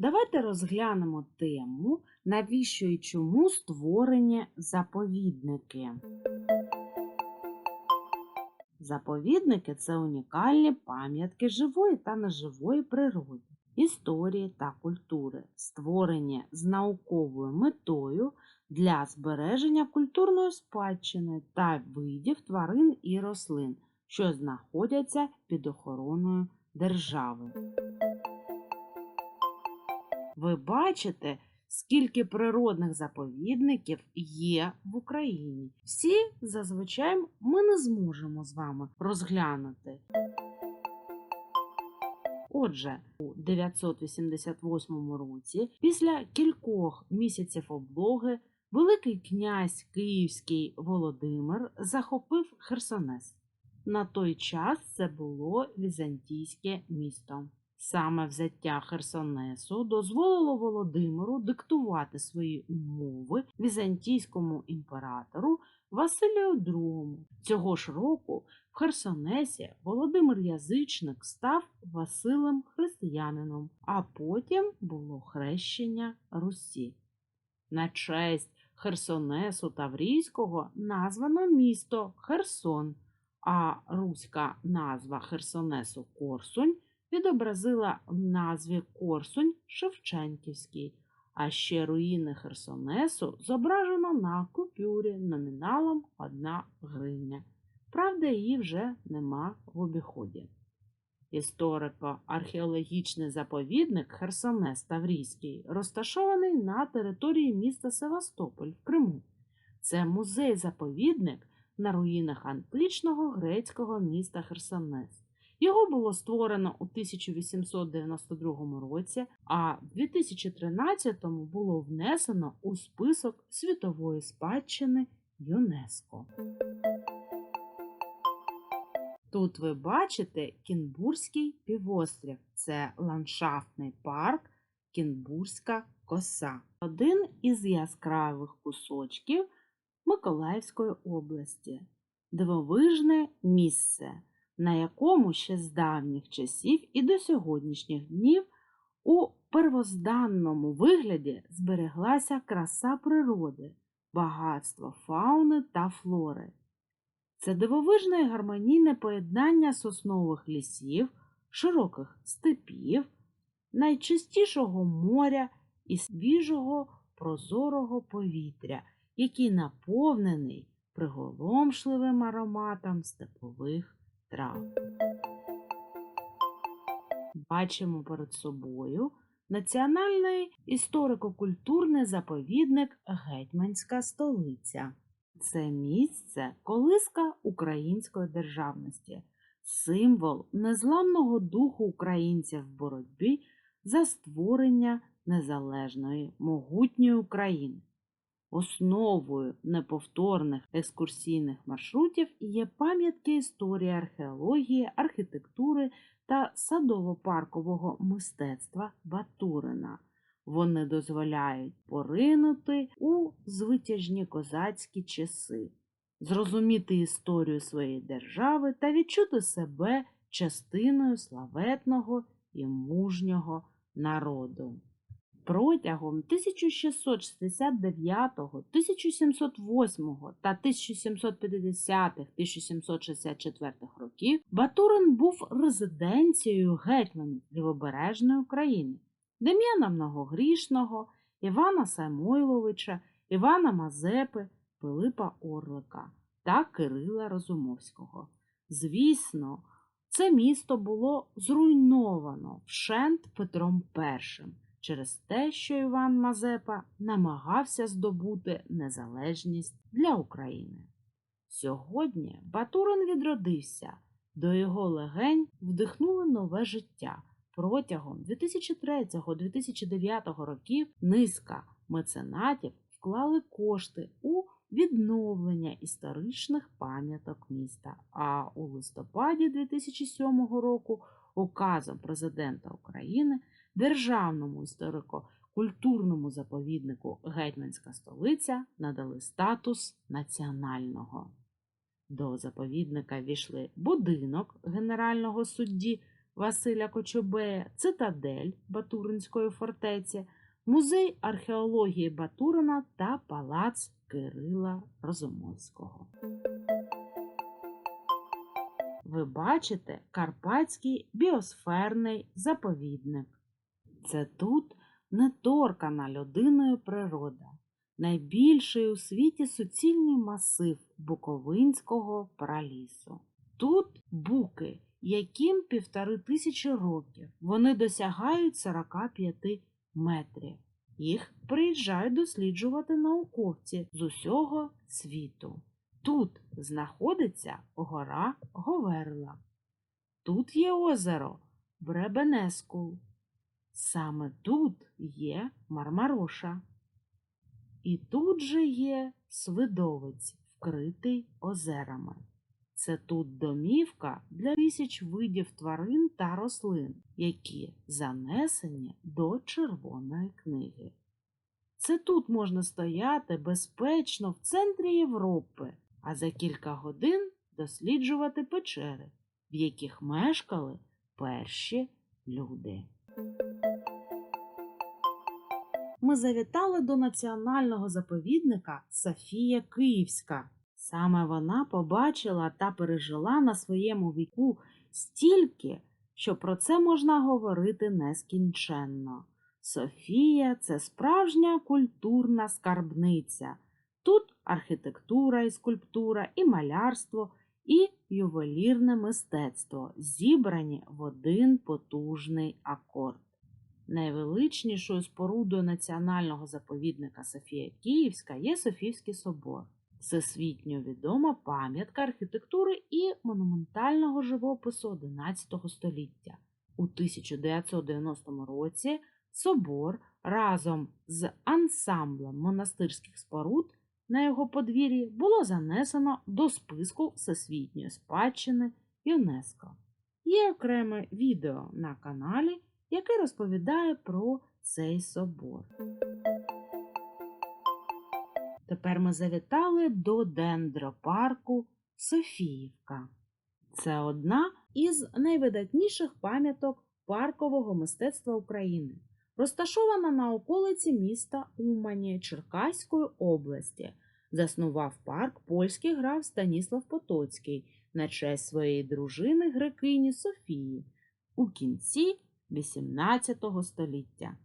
Давайте розглянемо тему, навіщо і чому створені заповідники. Заповідники це унікальні пам'ятки живої та неживої природи, історії та культури, створені з науковою метою для збереження культурної спадщини та видів тварин і рослин, що знаходяться під охороною держави. Ви бачите, скільки природних заповідників є в Україні. Всі зазвичай ми не зможемо з вами розглянути. Отже, у 988 році, після кількох місяців облоги, Великий князь Київський Володимир захопив Херсонес. На той час це було візантійське місто. Саме взяття Херсонесу дозволило Володимиру диктувати свої умови візантійському імператору Василію II. Цього ж року в Херсонесі Володимир Язичник став Василем Християнином, а потім було хрещення Русі. На честь Херсонесу Таврійського названо місто Херсон, а руська назва Херсонесу Корсунь відобразила в назві Корсунь Шевченківський, а ще руїни Херсонесу зображено на купюрі номіналом 1 гривня. Правда, її вже нема в обіході. Історико-археологічний заповідник Херсонес Таврійський розташований на території міста Севастополь в Криму. Це музей-заповідник на руїнах античного грецького міста Херсонес. Його було створено у 1892 році, а в 2013-му було внесено у список світової спадщини ЮНЕСКО. Тут ви бачите Кінбурзький півострів. Це ландшафтний парк Кінбурзька коса. Один із яскравих кусочків Миколаївської області. Дивовижне місце, на якому ще з давніх часів і до сьогоднішніх днів у первозданному вигляді збереглася краса природи, багатство фауни та флори. Це дивовижне і гармонійне поєднання соснових лісів, широких степів, найчистішого моря і свіжого прозорого повітря, який наповнений приголомшливим ароматом степових трав. Бачимо перед собою національний історико-культурний заповідник Гетьманська столиця. Це місце колиска української державності, символ незламного духу українців в боротьбі за створення незалежної могутньої України. Основою неповторних екскурсійних маршрутів є пам'ятки історії археології, архітектури та садово-паркового мистецтва Батурина. Вони дозволяють поринути у звитяжні козацькі часи, зрозуміти історію своєї держави та відчути себе частиною славетного і мужнього народу. Протягом 1669, 1708 та 1750-1764 років Батурин був резиденцією гетьманів Лівобережної України. Дем'яна Многогрішного, Івана Самойловича, Івана Мазепи, Пилипа Орлика та Кирила Розумовського. Звісно, це місто було зруйновано вшент Петром І через те, що Іван Мазепа намагався здобути незалежність для України. Сьогодні Батурин відродився, до його легень вдихнули нове життя. Протягом 2003-2009 років низка меценатів вклали кошти у відновлення історичних пам'яток міста. А у листопаді 2007 року указом президента України державному історико-культурному заповіднику Гетьманська столиця надали статус національного. До заповідника війшли будинок генерального судді Василя Кочубея, цитадель Батуринської фортеці, музей археології Батурина та палац Кирила Розумовського. Ви бачите Карпатський біосферний заповідник. Це тут неторкана людиною природа, найбільший у світі суцільний масив Буковинського пралісу. Тут буки, яким півтори тисячі років, вони досягають 45 метрів. Їх приїжджають досліджувати науковці з усього світу. Тут знаходиться гора Говерла. Тут є озеро Бребенескул. Саме тут є Мармароша. І тут же є Свидовець, вкритий озерами. Це тут домівка для тисяч видів тварин та рослин, які занесені до Червоної книги. Це тут можна стояти безпечно в центрі Європи, а за кілька годин досліджувати печери, в яких мешкали перші люди. Ми завітали до національного заповідника Софія Київська. Саме вона побачила та пережила на своєму віку стільки, що про це можна говорити нескінченно. Софія це справжня культурна скарбниця. Тут архітектура і скульптура, і малярство, і ювелірне мистецтво зібрані в один потужний акорд. Найвеличнішою спорудою національного заповідника Софія Київська є Софійський собор. Всесвітньо відома пам'ятка архітектури і монументального живопису XI століття. У 1990 році собор разом з ансамблем монастирських споруд на його подвір'ї було занесено до списку Всесвітньої спадщини ЮНЕСКО. Є окреме відео на каналі, яке розповідає про цей собор. Тепер ми завітали до дендропарку Софіївка. Це одна із найвидатніших пам'яток паркового мистецтва України, розташована на околиці міста Умані Черкаської області. Заснував парк польський граф Станіслав Потоцький на честь своєї дружини грекині Софії у кінці XVIII століття.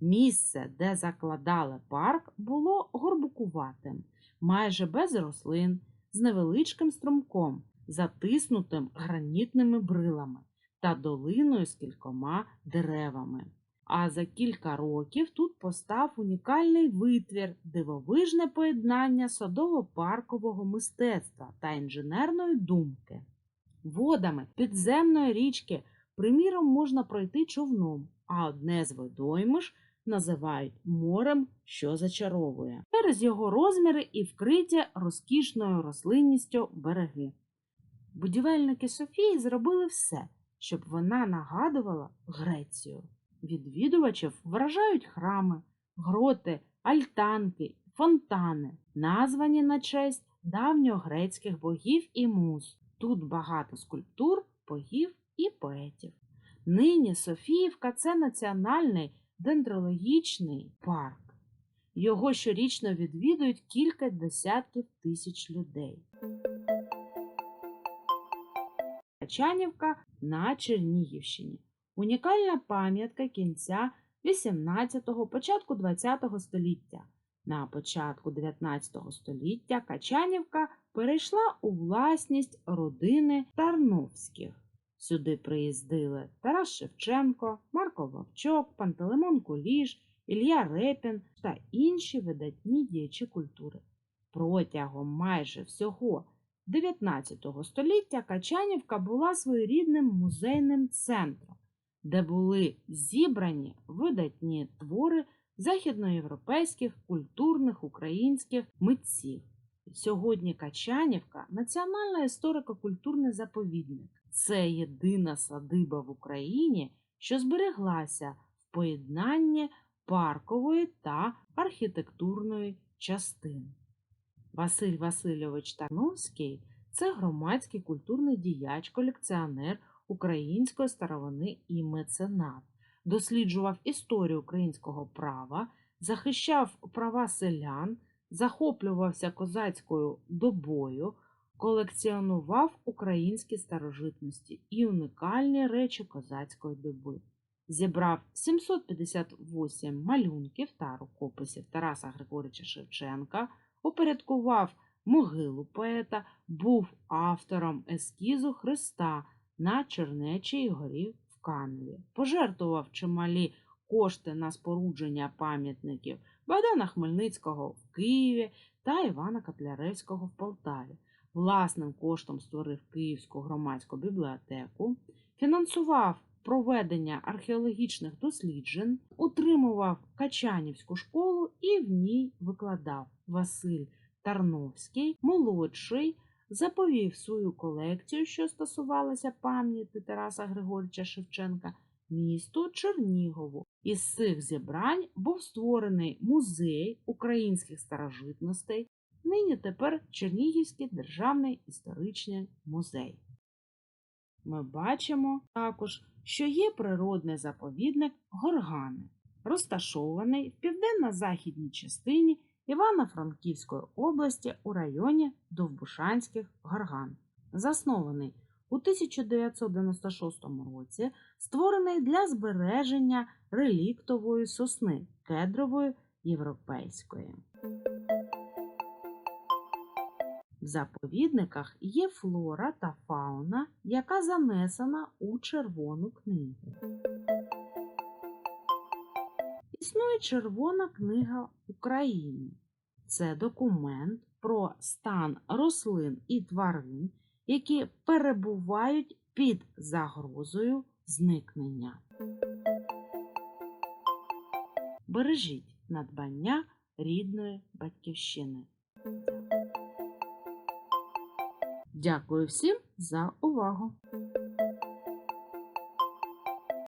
Місце, де закладали парк, було горбукуватим, майже без рослин, з невеличким струмком, затиснутим гранітними брилами та долиною з кількома деревами. А за кілька років тут постав унікальний витвір, дивовижне поєднання садово-паркового мистецтва та інженерної думки. Водами підземної річки, приміром, можна пройти човном, а одне з водоймиш називають морем, що зачаровує, через його розміри і вкриття розкішною рослинністю береги. Будівельники Софії зробили все, щоб вона нагадувала Грецію. Відвідувачів вражають храми, гроти, альтанки, фонтани, названі на честь давньогрецьких богів і муз. Тут багато скульптур, богів і поетів. Нині Софіївка це національний дендрологічний парк. Його щорічно відвідують кілька десятків тисяч людей. Качанівка на Чернігівщині. Унікальна пам'ятка кінця 18-го, початку 20-го століття. На початку 19 століття Качанівка перейшла у власність родини Тарновських. Сюди приїздили Тарас Шевченко, Марко Вовчок, Пантелеймон Куліш, Ілля Репін та інші видатні діячі культури. Протягом майже всього 19 століття Качанівка була своєрідним музейним центром, де були зібрані видатні твори західноєвропейських культурних українських митців. Сьогодні Качанівка національний історико-культурний заповідник. Це єдина садиба в Україні, що збереглася в поєднанні паркової та архітектурної частин. Василь Васильович Тарновський це громадський культурний діяч, колекціонер, української старовини і меценат, досліджував історію українського права, захищав права селян, захоплювався козацькою добою, колекціонував українські старожитності і унікальні речі козацької доби. Зібрав 758 малюнків та рукописів Тараса Григорича Шевченка, упорядкував могилу поета, був автором ескізу Христа на Чернечій горі в Каневі, пожертвував чималі кошти на спорудження пам'ятників Богдана Хмельницького в Києві та Івана Котляревського в Полтаві. Власним коштом створив Київську громадську бібліотеку, фінансував проведення археологічних досліджень, утримував Качанівську школу і в ній викладав Василь Тарновський, молодший, заповів свою колекцію, що стосувалася пам'яті Тараса Григорича Шевченка, місту Чернігову. Із цих зібрань був створений музей українських старожитностей, нині тепер Чернігівський державний історичний музей. Ми бачимо також, що є природний заповідник Горгани, розташований в південно-західній частині Івано-Франківської області у районі Довбушанських горган. Заснований у 1996 році, створений для збереження реліктової сосни кедрової європейської. В заповідниках є флора та фауна, яка занесена у Червону книгу. Існує Червона книга України. Це документ про стан рослин і тварин, які перебувають під загрозою зникнення. Бережіть надбання рідної батьківщини. Дякую всім за увагу!